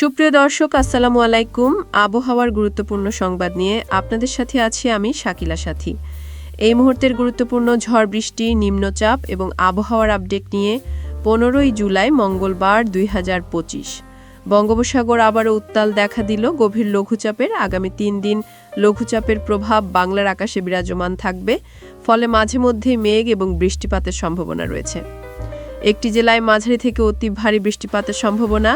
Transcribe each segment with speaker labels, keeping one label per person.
Speaker 1: সুপ্রিয় দর্শক, আসসালামু আলাইকুম। আবহাওয়ার গুরুত্বপূর্ণ সংবাদ নিয়ে আপনাদের সাথে আছি আমি শাকিলা সাথী। এই মুহূর্তের গুরুত্বপূর্ণ ঝড় বৃষ্টি, নিম্নচাপ এবং আবহাওয়ার আপডেট নিয়ে পনেরোই জুলাই মঙ্গলবার দুই হাজার পঁচিশ। বঙ্গোপসাগর আবারও উত্তাল দেখা দিল। গভীর লঘুচাপের আগামী তিন দিন লঘুচাপের প্রভাব বাংলার আকাশে বিরাজমান থাকবে। ফলে মাঝে মধ্যে মেঘ এবং বৃষ্টিপাতের সম্ভাবনা রয়েছে। একটি জেলায় মাঝারি থেকে অতি ভারী বৃষ্টিপাতের সম্ভাবনা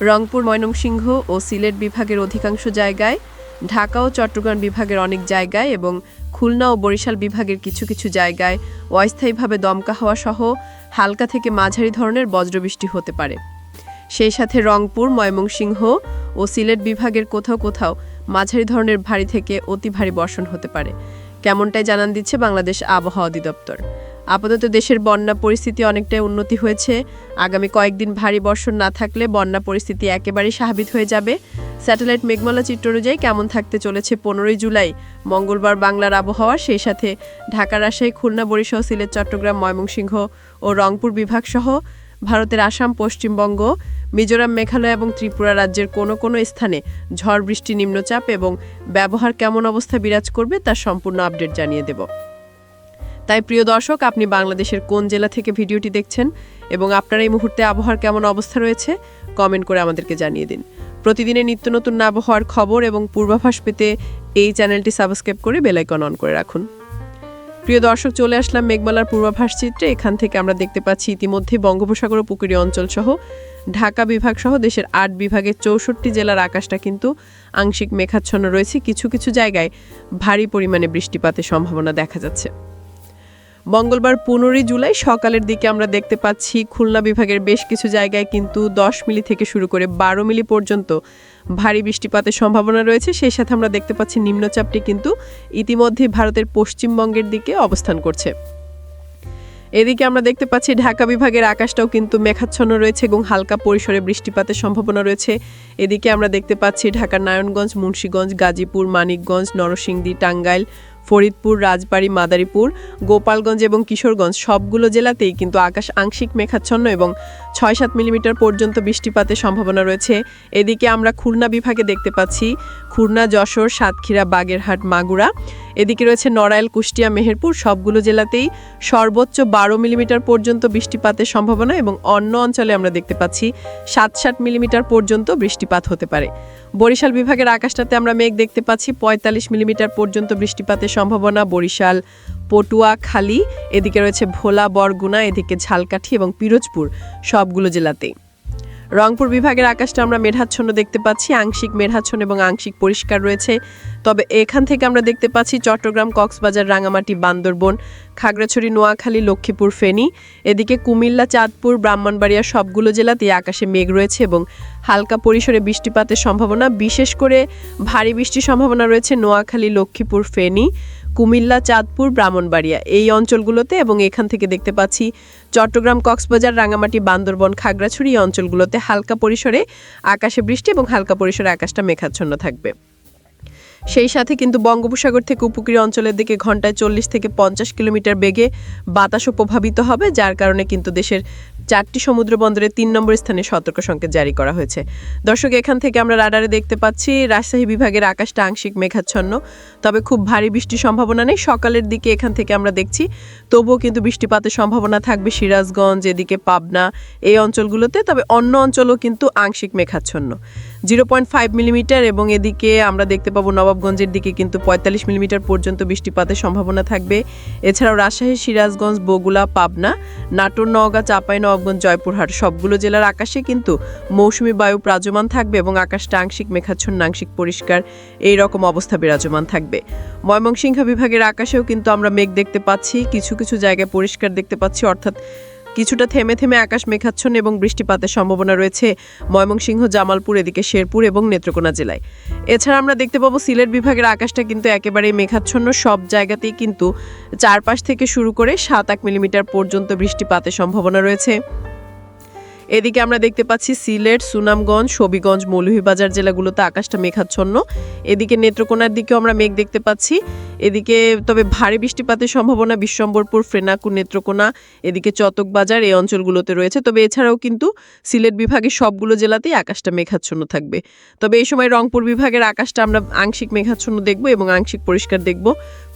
Speaker 1: রংপুর, ময়মনসিংহ ও সিলেট বিভাগের অধিকাংশ জায়গায়, ঢাকা ও চট্টগ্রাম বিভাগের অনেক জায়গায় এবং খুলনা ও বরিশাল বিভাগের কিছু কিছু জায়গায় অস্থায়ীভাবে দমকা হওয়া সহ হালকা থেকে মাঝারি ধরনের বজ্রবৃষ্টি হতে পারে। সেই সাথে রংপুর, ময়মনসিংহ ও সিলেট বিভাগের কোথাও কোথাও মাঝারি ধরনের ভারী থেকে অতি ভারী বর্ষণ হতে পারে। কেমনটাই জানান দিচ্ছে বাংলাদেশ আবহাওয়া অধিদপ্তর। আপাতত দেশের বন্যা পরিস্থিতি অনেকটাই উন্নতি হয়েছে। আগামী কয়েকদিন ভারী বর্ষণ না থাকলে বন্যা পরিস্থিতি একেবারেই স্বাভাবিক হয়ে যাবে। স্যাটেলাইট মেঘমালা চিত্র অনুযায়ী কেমন থাকতে চলেছে পনেরোই জুলাই। মঙ্গলবার বাংলার আবহাওয়া, সেই সাথে ঢাকা, রাজশাহী, খুলনা, বরিশাল, সিলেট, চট্টগ্রাম, ময়মনসিংহ ও রংপুর বিভাগ সহ ভারতের আসাম, পশ্চিমবঙ্গ, মিজোরাম, মেঘালয় এবং ত্রিপুরা রাজ্যের কোনো কোনো স্থানে ঝড়, বৃষ্টি, নিম্নচাপ এবং ব্যবহার কেমন অবস্থা বিরাজ করবে তার সম্পূর্ণ আপডেট জানিয়ে দেব। তাই প্রিয় দর্শক, আপনি বাংলাদেশের কোন জেলা থেকে ভিডিওটি দেখছেন এবং আপনার এই মুহূর্তে আবহাওয়ার কেমন অবস্থা রয়েছে, কমেন্ট করে আমাদেরকে জানিয়ে দিন। প্রতিদিনের নিত্য নতুন আবহাওয়ার খবর এবং পূর্বাভাস পেতে এই চ্যানেলটি সাবস্ক্রাইব করে বেলাইকন অন করে রাখুন। প্রিয় দর্শক, চলে আসলাম মেঘমালার পূর্বাভাস চিত্রে। এখান থেকে আমরা দেখতে পাচ্ছি ইতিমধ্যে বঙ্গোপসাগর উপকূলীয় অঞ্চল সহ ঢাকা বিভাগ সহ দেশের আট বিভাগের চৌষট্টি জেলার আকাশটা কিন্তু আংশিক মেঘাচ্ছন্ন রয়েছে। কিছু কিছু জায়গায় ভারী পরিমাণে বৃষ্টিপাতের সম্ভাবনা দেখা যাচ্ছে। মঙ্গলবার পনেরোই জুলাই সকালের দিকে আমরা দেখতে পাচ্ছি খুলনা বিভাগের বেশ কিছু জায়গায় কিন্তু দশ মিলি থেকে শুরু করে বারো মিলি পর্যন্ত ভারী বৃষ্টিপাতের সম্ভাবনা রয়েছে। সেই সাথে আমরা দেখতে পাচ্ছি নিম্নচাপটি কিন্তু ইতিমধ্যে ভারতের পশ্চিমবঙ্গের দিকে অবস্থান করছে। এদিকে আমরা দেখতে পাচ্ছি ঢাকা বিভাগের আকাশটাও কিন্তু মেঘাচ্ছন্ন রয়েছে এবং হালকা পরিসরে বৃষ্টিপাতের সম্ভাবনা রয়েছে। এদিকে আমরা দেখতে পাচ্ছি ঢাকার নারায়ণগঞ্জ, মুন্সীগঞ্জ, গাজীপুর, মানিকগঞ্জ, নরসিংদী, টাঙ্গাইল ফরিদপুর রাজবাড়ী মাদারীপুর গোপালগঞ্জ এবং কিশোরগঞ্জ সবগুলো জেলাতেই কিন্তু আকাশ আংশিক মেঘাচ্ছন্ন এবং ছয় সাত মিলিমিটার পর্যন্ত বৃষ্টিপাতের সম্ভাবনা রয়েছে। এদিকে আমরা খুলনা বিভাগে দেখতে পাচ্ছি, খুলনা, যশোর, সাতক্ষীরা, বাগেরহাট, মাগুরা। এদিকে রয়েছে নড়াইল, কুষ্টিয়া, মেহেরপুর, সবগুলো জেলাতেই সর্বোচ্চ বারো মিলিমিটার পর্যন্ত বৃষ্টিপাতের সম্ভাবনা এবং অন্য অঞ্চলে আমরা দেখতে পাচ্ছি সাত সাত মিলিমিটার পর্যন্ত বৃষ্টিপাত হতে পারে। বরিশাল বিভাগের আকাশটাতে আমরা মেঘ দেখতে পাচ্ছি, পঁয়তাল্লিশ মিলিমিটার পর্যন্ত বৃষ্টিপাতের সম্ভাবনা। বরিশাল পটুয়া, খালি, এদিকে রয়েছে ভোলা, বরগুনা, এদিকে ঝালকাঠি এবং পিরোজপুর, সবগুলো জেলাতেই। রংপুর বিভাগের আকাশটা আমরা মেঘাচ্ছন্ন দেখতে পাচ্ছি, আংশিক মেঘাচ্ছন্ন এবং আংশিক পরিষ্কার রয়েছে। তবে এখান থেকে আমরা দেখতে পাচ্ছি চট্টগ্রাম, কক্সবাজার, রাঙামাটি, বান্দরবন, খাগড়াছড়ি, নোয়াখালী, লক্ষ্মীপুর, ফেনী। এদিকে কুমিল্লা, চাঁদপুর, ব্রাহ্মণবাড়িয়া সবগুলো জেলাতেই আকাশে মেঘ রয়েছে এবং হালকা পরিসরে বৃষ্টিপাতের সম্ভাবনা। বিশেষ করে ভারী বৃষ্টির সম্ভাবনা রয়েছে নোয়াখালী, লক্ষ্মীপুর, ফেনী। কুমিল্লা, চাঁদপুর, ব্রাহ্মণবাড়িয়া এই অঞ্চলগুলোতে এবং এখান থেকে দেখতে পাচ্ছি চট্টগ্রাম, কক্সবাজার রাঙামাটি বান্দরবন, খাগড়াছড়ি এই অঞ্চলগুলোতে হালকা পরিসরে আকাশে বৃষ্টি এবং হালকা পরিসরে আকাশটা মেঘাচ্ছন্ন থাকবে। সেই সাথে কিন্তু বঙ্গোপসাগর থেকে উপকূলীয় অঞ্চলের দিকে ঘন্টায় চল্লিশ থেকে পঞ্চাশ কিলোমিটার বেগে বাতাসও প্রভাবিত হবে, যার কারণে কিন্তু দেশের চারটি সমুদ্র বন্দরে তিন নম্বর স্থানে সতর্ক সংকেত জারি করা হয়েছে। দর্শক, এখান থেকে আমরা রাডারে দেখতে পাচ্ছি, রাজশাহী বিভাগের আকাশটা আংশিক মেঘাচ্ছন্ন, তবে খুব ভারী বৃষ্টির সম্ভাবনা নেই। সকালের দিকে এখান থেকে আমরা দেখছি, তবুও কিন্তু বৃষ্টিপাতের সম্ভাবনা থাকবে সিরাজগঞ্জ, এদিকে পাবনা, এই অঞ্চলগুলোতে, তবে অন্য অঞ্চলও কিন্তু আংশিক মেঘাচ্ছন্ন। জিরো পয়েন্ট ফাইভ মিলিমিটার এবং এদিকে আমরা দেখতে পাবো নবাবগঞ্জের দিকে কিন্তু পঁয়তাল্লিশ মিলিমিটার পর্যন্ত বৃষ্টিপাতের সম্ভাবনা থাকবে। এছাড়াও রাজশাহী, সিরাজগঞ্জ বগুলা পাবনা, নাটোর, নওগাঁ, চাপাই, নবাবগঞ্জ, জয়পুরহাট সবগুলো জেলার আকাশে কিন্তু মৌসুমি বায়ু প্রাজমান থাকবে এবং আকাশটা আংশিক মেঘাচ্ছন্ন, আংশিক পরিষ্কার এই রকম অবস্থা বিরাজমান থাকবে। ময়মনসিংহ বিভাগের আকাশেও কিন্তু আমরা মেঘ দেখতে পাচ্ছি, কিছু কিছু জায়গায় পরিষ্কার দেখতে পাচ্ছি, অর্থাৎ কিছুটা থেমে থেমে আকাশ মেঘাচ্ছন্ন এবং বৃষ্টিপাতের সম্ভাবনা রয়েছে ময়মনসিংহ, জামালপুর, এদিকে শেরপুর এবং নেত্রকোনা জেলায়। এছাড়া আমরা দেখতে পাবো সিলেট বিভাগের আকাশটা কিন্তু একেবারে মেঘাচ্ছন্ন, সব জায়গাতেই কিন্তু চারপাশ থেকে শুরু করে সাত এক মিলিমিটার পর্যন্ত বৃষ্টিপাতের সম্ভাবনা রয়েছে। এদিকে আমরা দেখতে পাচ্ছি সিলেট, সুনামগঞ্জ, হবিগঞ্জ, মৌলভীবাজার জেলাগুলোতে আকাশটা মেঘাচ্ছন্ন। এদিকে নেত্রকোনার দিকেও আমরা মেঘ দেখতে পাচ্ছি। এদিকে তবে ভারী বৃষ্টিপাতের সম্ভাবনা বিশ্বম্বরপুর ফ্রেনাকু নেত্রকোনা, এদিকে চতকবাজার এই অঞ্চলগুলোতে রয়েছে। তবে এছাড়াও কিন্তু সিলেট বিভাগের সবগুলো জেলাতেই আকাশটা মেঘাচ্ছন্ন থাকবে। তবে এই সময় রংপুর বিভাগের আকাশটা আমরা আংশিক মেঘাচ্ছন্ন দেখব এবং আংশিক পরিষ্কার দেখব।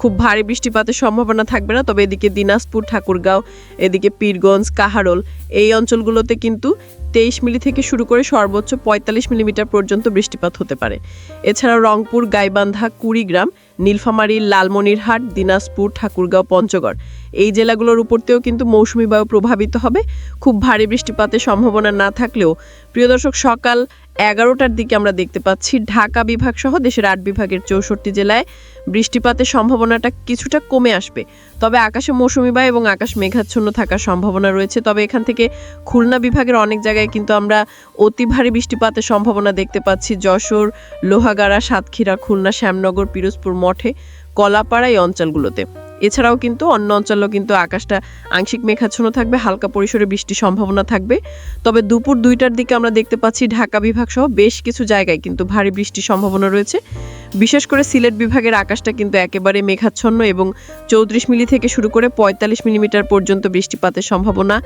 Speaker 1: খুব ভারী বৃষ্টিপাতের সম্ভাবনা থাকবে না। তবে এদিকে দিনাজপুর, ঠাকুরগাঁও, এদিকে পীরগঞ্জ, কাহারোল এই অঞ্চলগুলোতে কিন্তু তেইশ মিলি থেকে শুরু করে সর্বোচ্চ পঁয়তাল্লিশ মিলিমিটার পর্যন্ত বৃষ্টিপাত হতে পারে। এছাড়া রংপুর, গাইবান্ধা, কুড়িগ্রাম, নীলফামারী, লালমনিরহাট, দিনাজপুর, ঠাকুরগাঁও, পঞ্চগড় এই জেলাগুলোর উপরতেও কিন্তু মৌসুমি বায়ু প্রভাবিত হবে। খুব ভারী বৃষ্টিপাতের সম্ভাবনা না থাকলেও প্রিয় দর্শক, সকাল এগারোটার দিকে আমরা দেখতে পাচ্ছি ঢাকা বিভাগ সহ দেশের আট বিভাগের চৌষট্টি জেলায় বৃষ্টিপাতের সম্ভাবনাটা কিছুটা কমে আসবে। তবে আকাশে মৌসুমি বায়ু এবং আকাশ মেঘাচ্ছন্ন থাকার সম্ভাবনা রয়েছে। তবে এখান থেকে খুলনা বিভাগের অনেক জায়গায় কিন্তু আমরা অতি ভারী বৃষ্টিপাতের সম্ভাবনা দেখতে পাচ্ছি। যশোর, লোহাগাড়া, সাতক্ষীরা, খুলনা, শ্যামনগর, পিরোজপুর মঠে, কলাপাড়া এই অঞ্চলগুলোতে। এছাড়াও কিন্তু অন্য অঞ্চলেও কিন্তু আকাশটা আংশিক মেঘাচ্ছন্ন থাকবে, হালকা পরিসরে বৃষ্টির সম্ভাবনা থাকবে। তবে দুপুর দুইটার দিকে আমরা দেখতে পাচ্ছি ঢাকা বিভাগ সহ বেশ কিছু জায়গায় কিন্তু ভারী বৃষ্টির সম্ভাবনা রয়েছে। বিশেষ করে সিলেট বিভাগের আকাশটা কিন্তু একেবারে মেঘাচ্ছন্ন এবং চৌত্রিশ মিলি থেকে শুরু করে পঁয়তাল্লিশ মিলিমিটার পর্যন্ত বৃষ্টিপাতের সম্ভাবনা।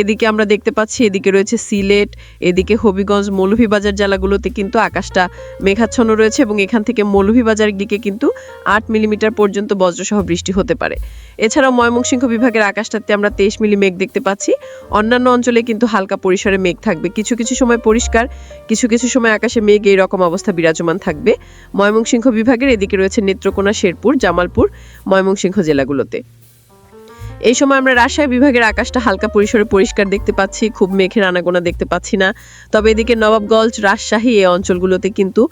Speaker 1: এদিকে আমরা দেখতে পাচ্ছি এদিকে রয়েছে সিলেট, এদিকে হবিগঞ্জ, মৌলভীবাজার জেলাগুলোতে কিন্তু আকাশটা মেঘাচ্ছন্ন রয়েছে এবং এখান থেকে মৌলভীবাজারের দিকে কিন্তু আট মিলিমিটার পর্যন্ত বজ্রসহ বৃষ্টি হতে পারে। এছাড়াও ময়মনসিংহ বিভাগের আকাশটাতে আমরা তেইশ মিলি মেঘ দেখতে পাচ্ছি। অন্যান্য অঞ্চলে কিন্তু হালকা পরিসরে মেঘ থাকবে। কিছু কিছু সময় পরিষ্কার, কিছু কিছু সময় আকাশে মেঘ এই রকম অবস্থা বিরাজমান থাকবে। ময়মনসিংহ বিভাগের এদিকে রয়েছে নেত্রকোনা শেরপুর জামালপুর ময়মনসিংহ জেলাগুলোতে। এই সময় আমরা রাজশাহী বিভাগের আকাশটা হালকা পরিসরে পরিষ্কার দেখতে পাচ্ছি, খুব মেঘের আনাগোনা দেখতে পাচ্ছি না। তবে এদিকে নবাবগঞ্জ, রাজশাহী এই অঞ্চলগুলোতে কিন্তু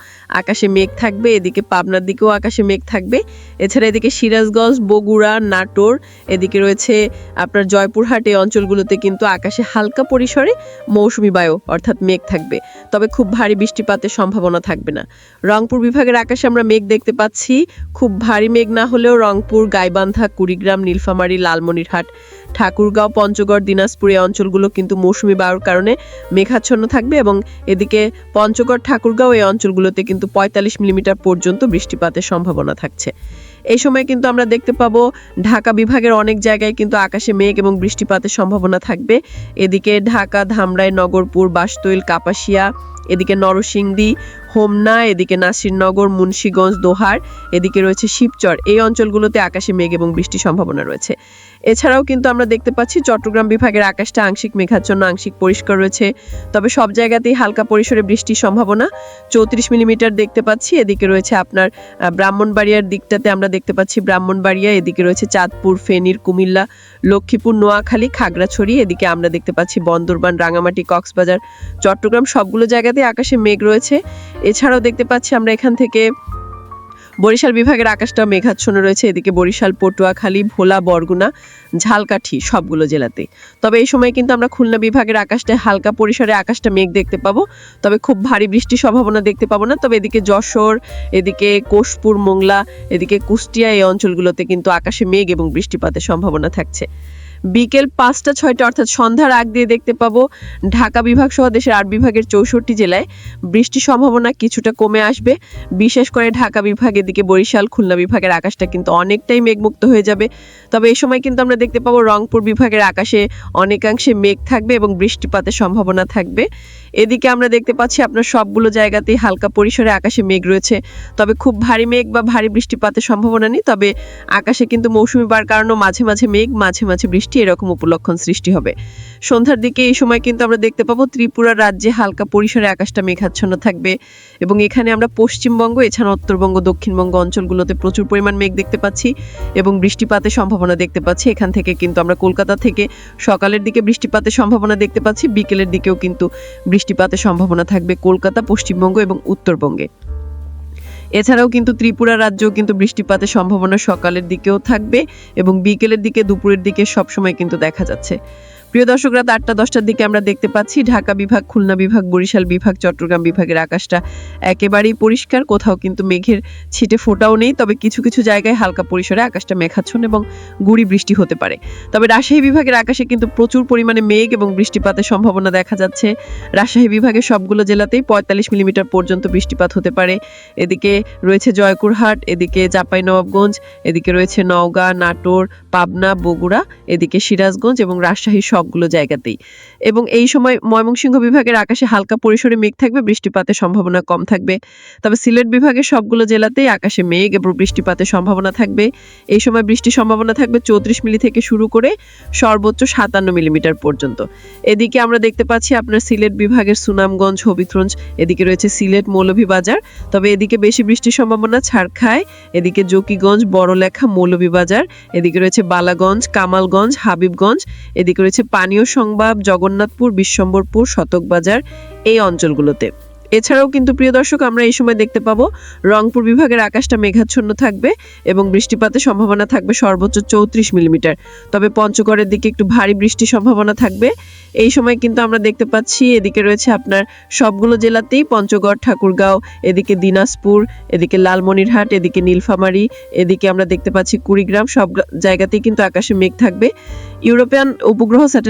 Speaker 1: আকাশে মেঘ থাকবে, এদিকে পাবনার দিকেও আকাশে মেঘ থাকবে। এছাড়া এদিকে সিরাজগঞ্জ, বগুড়া, নাটোর, এদিকে রয়েছে আপনার জয়পুরহাট, এই অঞ্চলগুলোতে কিন্তু আকাশে হালকা পরিসরে মৌসুমি বায়ু অর্থাৎ মেঘ থাকবে। তবে খুব ভারী বৃষ্টিপাতের সম্ভাবনা থাকবে না। রংপুর বিভাগের আকাশে আমরা মেঘ দেখতে পাচ্ছি। খুব ভারী মেঘ না হলেও রংপুর, গাইবান্ধা, কুড়িগ্রাম, নীলফামারী লালমনিরহাট ঠাকুরগাঁও, পঞ্চগড়, দিনাজপুর এই অঞ্চলগুলো কিন্তু মৌসুমি বায়ুর কারণে মেঘাচ্ছন্ন থাকবে এবং এদিকে পঞ্চগড়, ঠাকুরগাঁও এই অঞ্চলগুলোতে কিন্তু পঁয়তাল্লিশ মিলিমিটার পর্যন্ত বৃষ্টিপাতের সম্ভাবনা থাকছে। এই সময় কিন্তু আমরা দেখতে পাবো ঢাকা বিভাগের অনেক জায়গায় কিন্তু আকাশে মেঘ এবং বৃষ্টিপাতের সম্ভাবনা থাকবে। এদিকে ঢাকা, ধামরাই, নগরপুর বাসতৈল কাপাসিয়া, এদিকে নরসিংদী হোমনা, এদিকে নাসিরনগর, মুন্সীগঞ্জ, দোহার, এদিকে রয়েছে শিবচর। এই অঞ্চলগুলোতে আকাশে মেঘ এবং বৃষ্টির সম্ভাবনা রয়েছে। এছাড়াও কিন্তু আমরা দেখতে পাচ্ছি চট্টগ্রাম বিভাগের আকাশটা আংশিক মেঘাচ্ছন্ন, আংশিক পরিষ্কার রয়েছে। তবে সব জায়গাতেই হালকা পরিসরে বৃষ্টির সম্ভাবনা। চৌত্রিশ মিলিমিটার দেখতে পাচ্ছি। এদিকে রয়েছে আপনার ব্রাহ্মণবাড়িয়ার দিকটাতে আমরা দেখতে পাচ্ছি ব্রাহ্মণবাড়িয়া, এদিকে রয়েছে চাঁদপুর, ফেনীর কুমিল্লা লক্ষ্মীপুর, নোয়াখালী, খাগড়াছড়ি, এদিকে আমরা দেখতে পাচ্ছি বন্দরবান, রাঙামাটি, কক্সবাজার, চট্টগ্রাম সবগুলো জায়গাতেই আকাশে মেঘ রয়েছে। এছাড়াও দেখতে পাচ্ছি আমরা এখান থেকে বরিশাল বিভাগের আকাশটা মেঘাচ্ছন্ন রয়েছে, এদিকে বরিশাল, পটুয়াখালী, ভোলা, বরগুনা, ঝালকাঠি সবগুলো জেলাতে। তবে এই সময় কিন্তু আমরা খুলনা বিভাগের আকাশটায় হালকা পরিসরে আকাশটা মেঘ দেখতে পাবো, তবে খুব ভারী বৃষ্টির সম্ভাবনা দেখতে পাবো না। তবে এদিকে যশোর, এদিকে কোষপুর মোংলা, এদিকে কুষ্টিয়া এই অঞ্চলগুলোতে কিন্তু আকাশে মেঘ এবং বৃষ্টিপাতের সম্ভাবনা থাকছে। বিকেল পাঁচটা, ছয়টা, অর্থাৎ সন্ধ্যার আগ দিয়ে দেখতে পাবো ঢাকা বিভাগ সহ দেশের আট বিভাগের চৌষট্টি জেলায় বৃষ্টির সম্ভাবনা কিছুটা কমে আসবে। বিশেষ করে ঢাকা বিভাগ এদিকে বরিশাল, খুলনা বিভাগের আকাশটা কিন্তু অনেকটাই মেঘমুক্ত হয়ে যাবে। তবে এই সময় কিন্তু আমরা দেখতে পাবো রংপুর বিভাগের আকাশে অনেকাংশে মেঘ থাকবে এবং বৃষ্টিপাতের সম্ভাবনা থাকবে। এদিকে আমরা দেখতে পাচ্ছি আপনার সবগুলো জায়গাতেই হালকা পরিসরে আকাশে মেঘ রয়েছে। তবে খুব ভারী মেঘ বা ভারী বৃষ্টিপাতের সম্ভাবনা নেই, তবে আকাশে কিন্তু মৌসুমি বার কারণে মাঝে মাঝে মেঘ, মাঝে মাঝে বৃষ্টি এরকম উপলক্ষণ সৃষ্টি হবে। সন্ধ্যার দিকে এই সময় কিন্তু আমরা দেখতে পাবো ত্রিপুরা রাজ্যে হালকা পরিসরে আকাশটা মেঘাচ্ছন্ন থাকবে এবং এখানে আমরা পশ্চিমবঙ্গ এছাড়া উত্তরবঙ্গ, দক্ষিণবঙ্গ অঞ্চলগুলোতে প্রচুর পরিমাণ মেঘ দেখতে পাচ্ছি এবং বৃষ্টিপাতের সম্ভাবনা দেখতে পাচ্ছি। এখান থেকে কিন্তু আমরা কলকাতা থেকে সকালের দিকে বৃষ্টিপাতের সম্ভাবনা দেখতে পাচ্ছি, বিকেলের দিকেও কিন্তু বৃষ্টিপাতের সম্ভাবনা থাকবে কলকাতা, পশ্চিমবঙ্গ এবং উত্তরবঙ্গে। এছাড়াও কিন্তু ত্রিপুরা রাজ্যেও কিন্তু বৃষ্টিপাতের সম্ভাবনা সকালের দিকেও থাকবে এবং বিকেলের দিকে দুপুরের দিকে সবসময় কিন্তু দেখা যাচ্ছে। প্রিয় দর্শক রাত আটটা দশটার দিকে আমরা দেখতে পাচ্ছি ঢাকা বিভাগ, খুলনা বিভাগ, বরিশাল বিভাগ, চট্টগ্রাম বিভাগের আকাশটা একেবারেই পরিষ্কার। কোথাও কিন্তু মেঘের ছিটে ফোটাও নেই, তবে কিছু কিছু জায়গায় হালকা পরিসরে আকাশটা মেঘাচ্ছন্ন এবং গুড়ি বৃষ্টি হতে পারে। তবে রাজশাহী বিভাগের আকাশে কিন্তু প্রচুর পরিমাণে মেঘ এবং বৃষ্টিপাতের সম্ভাবনা দেখা যাচ্ছে। রাজশাহী বিভাগের সবগুলো জেলাতেই পঁয়তাল্লিশ মিলিমিটার পর্যন্ত বৃষ্টিপাত হতে পারে। এদিকে রয়েছে জয়কুরহাট এদিকে চাঁপাইনবাবগঞ্জ, এদিকে রয়েছে নওগাঁ, নাটোর, পাবনা, বগুড়া, এদিকে সিরাজগঞ্জ এবং রাজশাহী সবগুলো জায়গাতেই। এবং এই সময় ময়মনসিংহ বিভাগের আকাশে হালকা পরিসরে মেঘ থাকবে, বৃষ্টিপাতের সম্ভাবনা কম থাকবে। তবে সিলেট বিভাগের সবগুলো জেলাতেই আকাশে মেঘ এবং বৃষ্টিপাতের সম্ভাবনা থাকবে। এই সময় বৃষ্টির সম্ভাবনা থাকবে চৌত্রিশ মিলি থেকে শুরু করে সর্বোচ্চ সাতান্ন মিলিমিটার পর্যন্ত। এদিকে আমরা দেখতে পাচ্ছি আপনার সিলেট বিভাগের সুনামগঞ্জ, হবিগঞ্জ, এদিকে রয়েছে সিলেট মৌলভীবাজার। তবে এদিকে বেশি বৃষ্টির সম্ভাবনা ছাড়খায় এদিকে জকিগঞ্জ, বড়লেখা, মৌলভীবাজার, এদিকে রয়েছে বালাগঞ্জ, কামালগঞ্জ, হাবিবগঞ্জ, এদিকে রয়েছে পানীয় সংবাদ জগন্নাথপুর বিশ্বম্বরপুর শতকবাজার এই অঞ্চলগুলোতে। এছাড়াও কিন্তু, প্রিয় দর্শক, আমরা এই সময় দেখতে পাবো রংপুর বিভাগের আকাশটা মেঘাচ্ছন্ন থাকবে এবং বৃষ্টিপাতের সম্ভাবনা থাকবে সর্বোচ্চ চৌত্রিশ মিলিমিটার। তবে পঞ্চগড়ের দিকে একটু ভারী বৃষ্টির সম্ভাবনা থাকবে। এই সময় কিন্তু আমরা দেখতে পাচ্ছি, এদিকে রয়েছে আপনার সবগুলো জেলাতেই পঞ্চগড়, ঠাকুরগাঁও, এদিকে দিনাজপুর, এদিকে লালমনিরহাট, এদিকে নীলফামারী, এদিকে আমরা দেখতে পাচ্ছি কুড়িগ্রাম, সব জায়গাতেই কিন্তু আকাশে মেঘ থাকবে। ইউরোপিয়ান উপগ্রহ স্যাটেলাইট